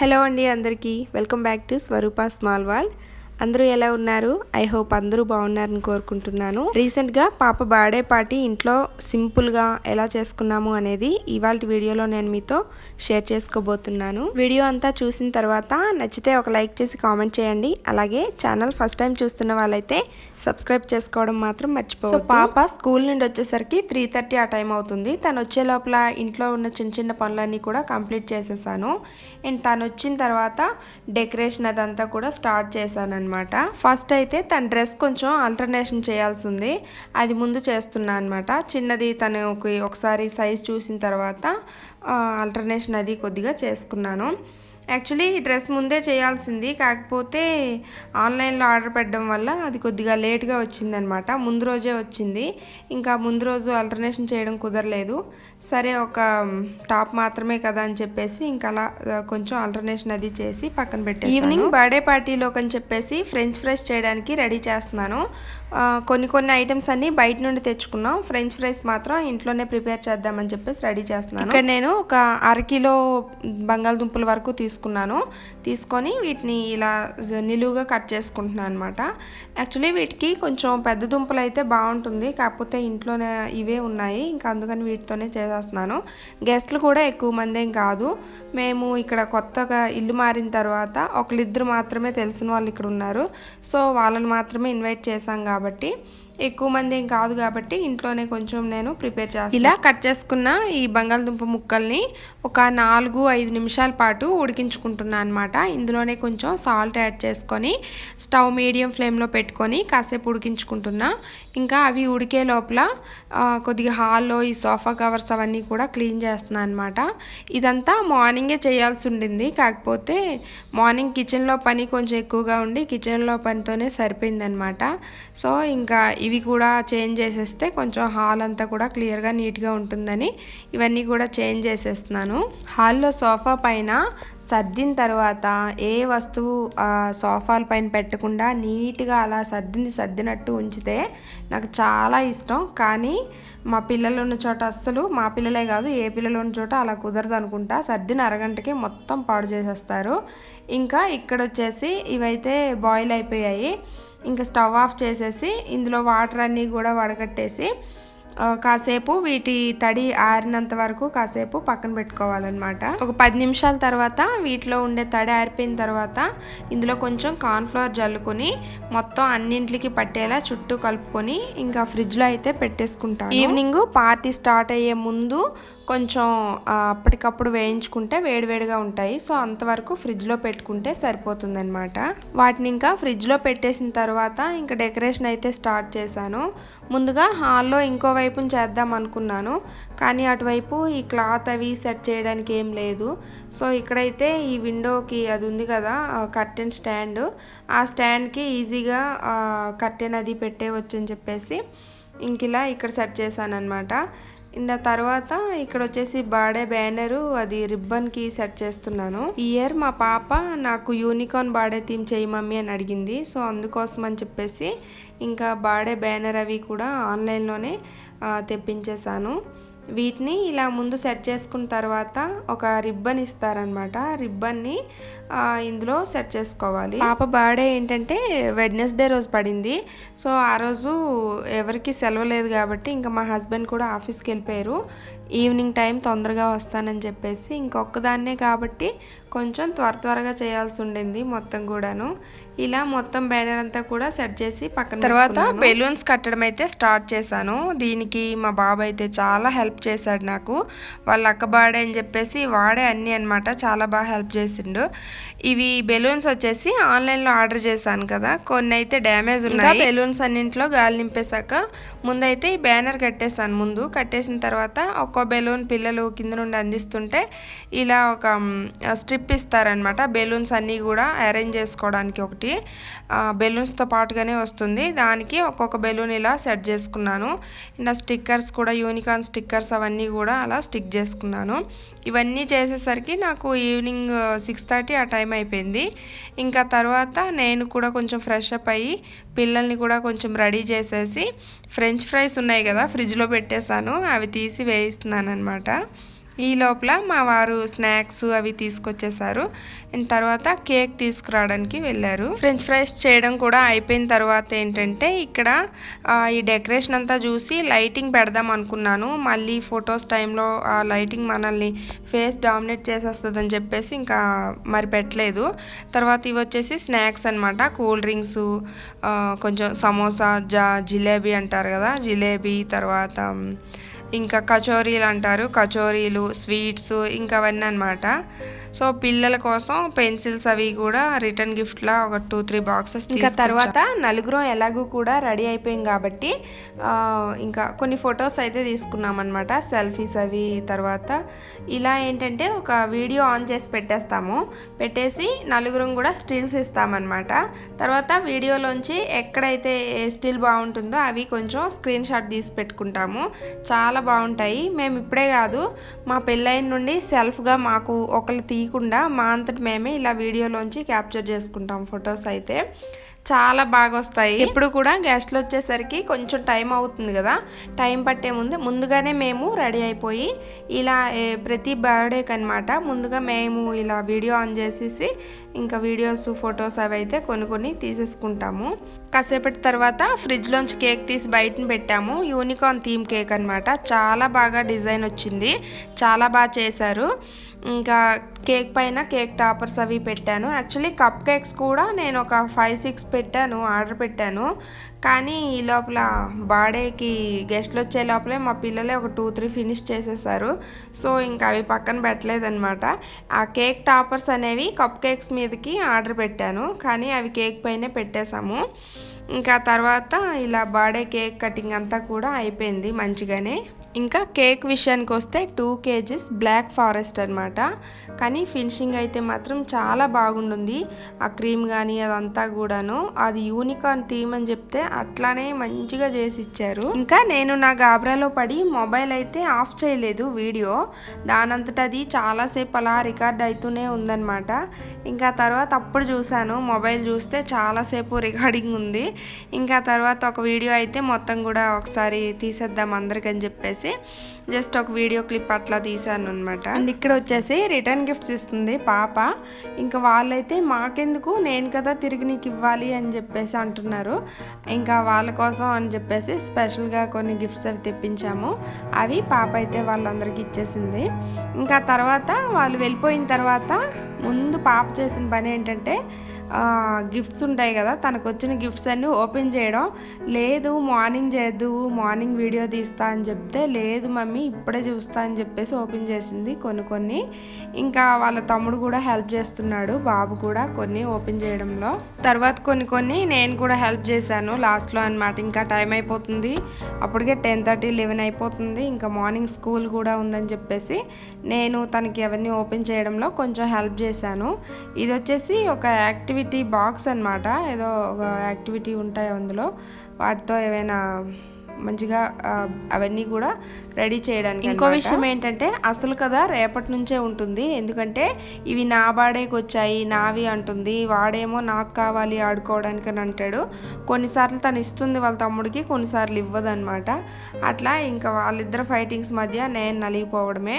Hello అండి అందరికీ. Welcome back to Swarupa small world. అందరూ ఎలా ఉన్నారు? ఐ హోప్ అందరూ బాగున్నారని కోరుకుంటున్నాను. రీసెంట్గా పాప బర్త్డే పార్టీ ఇంట్లో సింపుల్గా ఎలా చేసుకున్నాము అనేది ఇవాళ వీడియోలో నేను మీతో షేర్ చేసుకోబోతున్నాను. వీడియో అంతా చూసిన తర్వాత నచ్చితే ఒక లైక్ చేసి కామెంట్ చేయండి. అలాగే ఛానల్ ఫస్ట్ టైం చూస్తున్న వాళ్ళైతే సబ్స్క్రైబ్ చేసుకోవడం మాత్రం మర్చిపోవద్దు. పాప స్కూల్ నుండి వచ్చేసరికి త్రీ థర్టీ ఆ టైం అవుతుంది. తను వచ్చే లోపల ఇంట్లో ఉన్న చిన్న చిన్న పనులన్నీ కూడా కంప్లీట్ చేసేసాను. అండ్ తను వచ్చిన తర్వాత డెకరేషన్ అదంతా కూడా స్టార్ట్ చేశాను అనమాట ఫస్ట్ అయితే తన డ్రెస్ కొంచెం ఆల్టర్నేషన్ చేయాల్సి ఉంది అది ముందు చేస్తున్నా అనమాట చిన్నది తనకి ఒకసారి సైజ్ చూసిన తర్వాత ఆల్టర్నేషన్ అది కొద్దిగా చేసుకున్నాను. యాక్చువల్లీ ఈ డ్రెస్ ముందే చేయాల్సింది. కాకపోతే ఆన్లైన్లో ఆర్డర్ పెట్టడం వల్ల అది కొద్దిగా లేట్గా వచ్చిందనమాట. ముందు రోజే వచ్చింది. ఇంకా ముందు రోజు ఆల్టర్నేషన్ చేయడం కుదరలేదు. సరే ఒక టాప్ మాత్రమే కదా అని చెప్పేసి ఇంకా అలా కొంచెం ఆల్టర్నేషన్ అది చేసి పక్కన పెట్టి ఈవినింగ్ బర్త్డే పార్టీలోకి అని చెప్పేసి ఫ్రెంచ్ ఫ్రైస్ చేయడానికి రెడీ చేస్తున్నాను. కొన్ని కొన్ని ఐటమ్స్ అన్ని బయట నుండి తెచ్చుకున్నాం. ఫ్రెంచ్ ఫ్రైస్ మాత్రం ఇంట్లోనే ప్రిపేర్ చేద్దామని చెప్పేసి రెడీ చేస్తున్నాను. ఇక్కడ నేను ఒక అరకిలో బంగాళదుంపల వరకు తీసుకున్నాను. తీసుకున్నాను. తీసుకొని వీటిని ఇలా జ- నిలువుగా కట్ చేసుకుంటున్నాను అనమాట యాక్చువల్లీ వీటికి కొంచెం పెద్ద దుంపలు అయితే బాగుంటుంది. కాకపోతే ఇంట్లోనే ఇవే ఉన్నాయి. ఇంకా అందుకని వీటితోనే చేసేస్తున్నాను. గెస్ట్లు కూడా ఎక్కువ మంది ఏం కాదు. మేము ఇక్కడ కొత్తగా ఇల్లు మారిన తర్వాత ఒకళ్ళిద్దరు మాత్రమే తెలిసిన వాళ్ళు ఇక్కడ ఉన్నారు. సో వాళ్ళని మాత్రమే ఇన్వైట్ చేశాం కాబట్టి ఎక్కువ మంది ఏం కాదు కాబట్టి ఇంట్లోనే కొంచెం నేను ప్రిపేర్ చేస్తాను ఇలా కట్ చేసుకున్న ఈ బంగాళదుంప ముక్కల్ని ఒక నాలుగు ఐదు నిమిషాల పాటు ఉడికించుకుంటున్నాను అనమాట ఇందులోనే కొంచెం సాల్ట్ యాడ్ చేసుకొని స్టవ్ మీడియం ఫ్లేమ్లో పెట్టుకొని కాసేపు ఉడికించుకుంటున్నా. ఇంకా అవి ఉడికే లోపల కొద్దిగా హాల్లో ఈ సోఫా కవర్స్ అవన్నీ కూడా క్లీన్ చేస్తున్నాను అనమాట ఇదంతా మార్నింగే చేయాల్సి ఉండింది. కాకపోతే మార్నింగ్ కిచెన్లో పని కొంచెం ఎక్కువగా ఉండి కిచెన్లో పనితోనే సరిపోయిందనమాట సో ఇంకా ఇవి కూడా చేంజ్ చేసేస్తే కొంచెం హాల్ అంతా కూడా క్లియర్గా నీట్గా ఉంటుందని ఇవన్నీ కూడా చేంజ్ చేసేస్తున్నాను. హాల్లో సోఫా పైన సర్దిన తర్వాత ఏ వస్తువు సోఫాల పైన పెట్టకుండా నీట్గా అలా సర్దింది సర్దినట్టు ఉంచితే నాకు చాలా ఇష్టం. కానీ మా పిల్లలు ఉన్న చోట అస్సలు మా పిల్లలే కాదు ఏ పిల్లలు ఉన్న చోట అలా కుదరదు అనుకుంటా. సర్దిన అరగంటకి మొత్తం పాడు చేసేస్తారు. ఇంకా ఇక్కడ వచ్చేసి ఇవైతే బాయిల్ అయిపోయాయి. ఇంకా స్టవ్ ఆఫ్ చేసేసి ఇందులో వాటర్ అన్నీ కూడా వడగట్టేసి కాసేపు వీటి తడి ఆరినంత వరకు కాసేపు పక్కన పెట్టుకోవాలన్నమాట. ఒక పది నిమిషాల తర్వాత వీటిలో ఉండే తడి ఆరిపోయిన తర్వాత ఇందులో కొంచెం కార్న్ఫ్లవర్ జల్లుకొని మొత్తం అన్నింటికి పట్టేలా చుట్టూ కలుపుకొని ఇంకా ఫ్రిడ్జ్లో అయితే పెట్టేసుకుంటాను. ఈవినింగ్ పార్టీ స్టార్ట్ అయ్యే ముందు కొంచెం అప్పటికప్పుడు వేయించుకుంటే వేడివేడిగా ఉంటాయి. సో అంతవరకు ఫ్రిడ్జ్లో పెట్టుకుంటే సరిపోతుందన్నమాట. వాటిని ఇంకా ఫ్రిడ్జ్లో పెట్టేసిన తర్వాత ఇంకా డెకరేషన్ అయితే స్టార్ట్ చేశాను. ముందుగా హాల్లో ఇంకో వైపును చేద్దాం అనుకున్నాను. కానీ అటువైపు ఈ క్లాత్ అవి సెట్ చేయడానికి ఏం లేదు. సో ఇక్కడైతే ఈ విండోకి అది ఉంది కదా కర్టెన్ స్టాండ్. ఆ స్టాండ్కి ఈజీగా కర్టెన్ అది పెట్టేవచ్చు అని చెప్పేసి ఇంక ఇలా ఇక్కడ సెట్ చేశాను అనమాట ఇంకా తర్వాత ఇక్కడ వచ్చేసి బాడే బ్యానరు అది రిబ్బన్కి సెట్ చేస్తున్నాను. ఈ ఇయర్ మా పాప నాకు యూనికార్న్ బాడే థీమ్ చేయి మమ్మీ అని అడిగింది. సో అందుకోసం అని చెప్పేసి ఇంకా బాడే బ్యానర్ అవి కూడా ఆన్లైన్లోనే తెప్పించేశాను. వీటిని ఇలా ముందు సెట్ చేసుకున్న తర్వాత ఒక రిబ్బన్ ఇస్తారనమాట రిబ్బన్ని ఇందులో సెట్ చేసుకోవాలి. పాప బర్త్డే ఏంటంటే వెడ్నెస్డే రోజు పడింది. సో ఆ రోజు ఎవరికి సెలవు లేదు కాబట్టి ఇంకా మా హస్బెండ్ కూడా ఆఫీస్కి వెళ్ళిపోయారు. ఈవినింగ్ టైం తొందరగా వస్తానని చెప్పేసి ఇంకొకదాన్నే కాబట్టి కొంచెం త్వర త్వరగా చేయాల్సి ఉండింది మొత్తం కూడాను. ఇలా మొత్తం బ్యానర్ అంతా కూడా సెట్ చేసి పక్కన తర్వాత బెలూన్స్ కట్టడం అయితే స్టార్ట్ చేశాను. దీనికి మా బాబు అయితే చాలా హెల్ప్ చేశాడు నాకు. వాళ్ళ అక్క బాడే అని చెప్పేసి వాడే అన్ని అన్నమాట చాలా బాగా హెల్ప్ చేసిండు. ఇవి బెలూన్స్ వచ్చేసి ఆన్లైన్లో ఆర్డర్ చేశాను కదా. కొన్ని అయితే డ్యామేజ్ ఉన్నాయి. బెలూన్స్ అన్నింటిలో గాలి నింపేశాక ముందైతే ఈ బ్యానర్ కట్టేసాను ముందు. కట్టేసిన తర్వాత ఒక్కో బెలూన్ పిల్లలు కింద నుండి అందిస్తుంటే ఇలా ఒక స్ట్రిప్ ఇస్తారనమాట బెలూన్స్ అన్నీ కూడా అరేంజ్ చేసుకోవడానికి ఒకటి. బెలూన్స్తో పాటుగానే వస్తుంది. దానికి ఒక్కొక్క బెలూన్ ఇలా సెట్ చేసుకున్నాను. ఇంకా స్టిక్కర్స్ కూడా యూనికార్న్ స్టిక్కర్స్ అవన్నీ కూడా అలా స్టిక్ చేసుకున్నాను. ఇవన్నీ చేసేసరికి నాకు ఈవినింగ్ సిక్స్ థర్టీ ఆ టైం అయిపోయింది. ఇంకా తర్వాత నేను కూడా కొంచెం ఫ్రెష్ అప్ అయ్యి పిల్లల్ని కూడా కొంచెం రెడీ చేసేసి ఫ్రెంచ్ ఫ్రైస్ ఉన్నాయి కదా ఫ్రిడ్జ్లో పెట్టేశాను. అవి తీసి వేయిస్తున్నాను అనమాట ఈ లోపల మా వారు స్నాక్స్ అవి తీసుకొచ్చేసారు. అండ్ తర్వాత కేక్ తీసుకురావడానికి వెళ్ళారు. ఫ్రెంచ్ ఫ్రైస్ చేయడం కూడా అయిపోయిన తర్వాత ఏంటంటే ఇక్కడ ఈ డెకరేషన్ అంతా చూసి లైటింగ్ పెడదాం అనుకున్నాను. మళ్ళీ ఫొటోస్ టైంలో ఆ లైటింగ్ మనల్ని ఫేస్ డామినేట్ చేసేస్తుంది అని చెప్పేసి ఇంకా మరి పెట్టలేదు. తర్వాత ఇవి వచ్చేసి స్నాక్స్ అనమాట కూల్ డ్రింక్స్ కొంచెం సమోసా జా జిలేబీ అంటారు కదా జిలేబీ తర్వాత ఇంకా కచోరీలు అంటారు. కచోరీలు స్వీట్స్ ఇంకా అవన్నీ అనమాట సో పిల్లల కోసం పెన్సిల్స్ అవి కూడా రిటర్న్ గిఫ్ట్లా ఒక టూ త్రీ బాక్సెస్ ఇంకా తర్వాత నలుగురం ఎలాగూ కూడా రెడీ అయిపోయాం కాబట్టి ఇంకా కొన్ని ఫొటోస్ అయితే తీసుకున్నాం అనమాట సెల్ఫీస్ అవి తర్వాత ఇలా ఏంటంటే ఒక వీడియో ఆన్ చేసి పెట్టేస్తాము. పెట్టేసి నలుగురం కూడా స్టిల్స్ ఇస్తామన్నమాట. తర్వాత వీడియోలోంచి ఎక్కడైతే స్టిల్ బాగుంటుందో అవి కొంచెం స్క్రీన్ షాట్ తీసి పెట్టుకుంటాము. చాలా బాగుంటాయి. మేము ఇప్పుడే కాదు మా పెళ్ళైన నుండి సెల్ఫ్గా మాకు ఒకరు తీయకుండా మా అంతటి మేమే ఇలా వీడియోలోంచి క్యాప్చర్ చేసుకుంటాం ఫొటోస్ అయితే. చాలా బాగా వస్తాయి ఇప్పుడు కూడా గెస్ట్లు వచ్చేసరికి కొంచెం టైం అవుతుంది కదా. టైం పట్టే ముందు ముందుగానే మేము రెడీ అయిపోయి ఇలా ప్రతి బర్త్డేకి అనమాట ముందుగా మేము ఇలా వీడియో ఆన్ చేసేసి ఇంకా వీడియోస్ ఫొటోస్ అవి అయితే కొన్ని కొన్ని తీసేసుకుంటాము. కాసేపటి తర్వాత ఫ్రిడ్జ్లోంచి కేక్ తీసి బయటని పెట్టాము. యూనికార్న్ థీమ్ కేక్ అనమాట చాలా బాగా డిజైన్ వచ్చింది. చాలా బాగా చేశారు. ఇంకా కేక్ పైన కేక్ టాపర్స్ అవి పెట్టాను. యాక్చువల్లీ కప్ కేక్స్ కూడా నేను ఒక ఫైవ్ సిక్స్ పెట్టాను ఆర్డర్ పెట్టాను. కానీ ఈ లోపల బాడేకి గెస్ట్లు వచ్చే లోపలే మా పిల్లలే ఒక టూ త్రీ ఫినిష్ చేసేసారు. సో ఇంకా అవి పక్కన పెట్టలేదనమాట ఆ కేక్ టాపర్స్ అనేవి కప్ కేక్స్ మీదకి ఆర్డర్ పెట్టాను. కానీ అవి కేక్ పైనే పెట్టేశాము. ఇంకా తర్వాత ఇలా బాడే కేక్ కటింగ్ అంతా కూడా అయిపోయింది మంచిగానే. ఇంకా కేక్ విషయానికి వస్తే టూ కేజీస్ బ్లాక్ ఫారెస్ట్ అనమాట కానీ ఫినిషింగ్ అయితే మాత్రం చాలా బాగుంటుంది ఆ క్రీమ్ కానీ అదంతా కూడాను. అది యూనికార్న్ థీమ్ అని చెప్తే అట్లానే మంచిగా చేసి ఇచ్చారు ఇంకా నేను నా గాబరాలో పడి మొబైల్ అయితే ఆఫ్ చేయలేదు వీడియో. దానంతట అది చాలాసేపు అలా రికార్డ్ అవుతూనే ఉందన్నమాట. ఇంకా తర్వాత అప్పుడు చూశాను. మొబైల్ చూస్తే చాలాసేపు రికార్డింగ్ ఉంది. ఇంకా తర్వాత ఒక వీడియో అయితే మొత్తం కూడా ఒకసారి తీసేద్దాం అందరికని చెప్పేసి జస్ట్ ఒక వీడియో క్లిప్ అట్లా తీసాను అనమాట అండ్ ఇక్కడ వచ్చేసి రిటర్న్ గిఫ్ట్స్ ఇస్తుంది పాప. ఇంకా వాళ్ళైతే మాకెందుకు? నేను కదా తిరిగి నీకు ఇవ్వాలి అని చెప్పేసి అంటున్నారు. ఇంకా వాళ్ళ కోసం అని చెప్పేసి స్పెషల్గా కొన్ని గిఫ్ట్స్ అవి తెప్పించాము. అవి పాప అయితే వాళ్ళందరికీ ఇచ్చేసింది. ఇంకా తర్వాత వాళ్ళు వెళ్ళిపోయిన తర్వాత ముందు పాప చేసిన పని ఏంటంటే గిఫ్ట్స్ ఉంటాయి కదా తనకు వచ్చిన గిఫ్ట్స్ అన్నీ ఓపెన్ చేయడం. లేదు మార్నింగ్ చేద్దు మార్నింగ్ వీడియో తీస్తా అని చెప్తే లేదు మమ్మీ ఇప్పుడే చూస్తా అని చెప్పేసి ఓపెన్ చేసింది కొన్ని కొన్ని. ఇంకా వాళ్ళ తమ్ముడు కూడా హెల్ప్ చేస్తున్నాడు బాబు కూడా కొన్ని ఓపెన్ చేయడంలో. తర్వాత కొన్ని కొన్ని నేను కూడా హెల్ప్ చేశాను లాస్ట్లో అనమాట ఇంకా టైం అయిపోతుంది. అప్పటికే టెన్ థర్టీ లెవెన్ అయిపోతుంది. ఇంకా మార్నింగ్ స్కూల్ కూడా ఉందని చెప్పేసి నేను తనకి అవన్నీ ఓపెన్ చేయడంలో కొంచెం హెల్ప్ చేసి చేశాను. ఇది వచ్చేసి ఒక యాక్టివిటీ బాక్స్ అన్నమాట. ఏదో ఒక యాక్టివిటీ ఉంటాయి అందులో. వాటితో ఏవైనా మంచిగా అవన్నీ కూడా రెడీ చేయడానికి ఇంకో విషయం ఏంటంటే అసలు కదా రేపటి నుంచే ఉంటుంది. ఎందుకంటే ఇవి నా బాడేకి వచ్చాయి నావి అంటుంది. వాడేమో నాకు కావాలి ఆడుకోవడానికి అని అంటాడు. కొన్నిసార్లు తను ఇస్తుంది వాళ్ళ తమ్ముడికి కొన్నిసార్లు ఇవ్వదన్నమాట. అట్లా ఇంకా వాళ్ళిద్దరు ఫైటింగ్స్ మధ్య నేను నలిగిపోవడమే.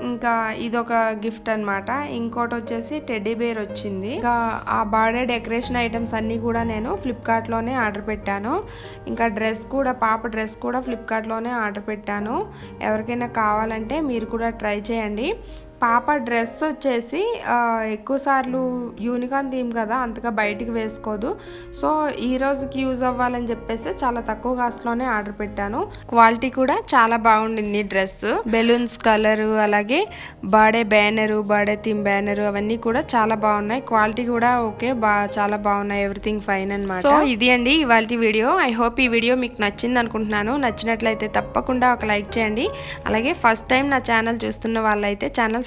ఇంకా ఇదొక గిఫ్ట్ అన్నమాట. ఇంకోటి వచ్చేసి టెడ్డీ బేర్ వచ్చింది. ఇంకా ఆ బర్త్డే డెకరేషన్ ఐటమ్స్ అన్నీ కూడా నేను ఫ్లిప్కార్ట్లోనే ఆర్డర్ పెట్టాను. ఇంకా డ్రెస్ కూడా పాప డ్రెస్ కూడా ఫ్లిప్కార్ట్లోనే ఆర్డర్ పెట్టాను. ఎవరికైనా కావాలంటే మీరు కూడా ట్రై చేయండి. పాప డ్రెస్ వచ్చేసి ఎక్కువసార్లు యూనికాన్ థీమ్ కదా అంతగా బయటికి వేసుకోదు. సో ఈ రోజుకి యూజ్ అవ్వాలని చెప్పేసి చాలా తక్కువ కాస్ట్లోనే ఆర్డర్ పెట్టాను. క్వాలిటీ కూడా చాలా బాగుండింది డ్రెస్. బెలూన్స్ కలర్ అలాగే birthday banner birthday theme banner అవన్నీ కూడా చాలా బాగున్నాయి. క్వాలిటీ కూడా ఓకే బా చాలా బాగున్నాయి ఎవ్రీథింగ్ ఫైన్ అనమాట సో ఇది అండి ఇవాళ వీడియో. ఐ హోప్ ఈ వీడియో మీకు నచ్చింది అనుకుంటున్నాను. నచ్చినట్లయితే తప్పకుండా ఒక లైక్ చేయండి. అలాగే ఫస్ట్ టైం నా ఛానల్ చూస్తున్న వాళ్ళైతే ఛానల్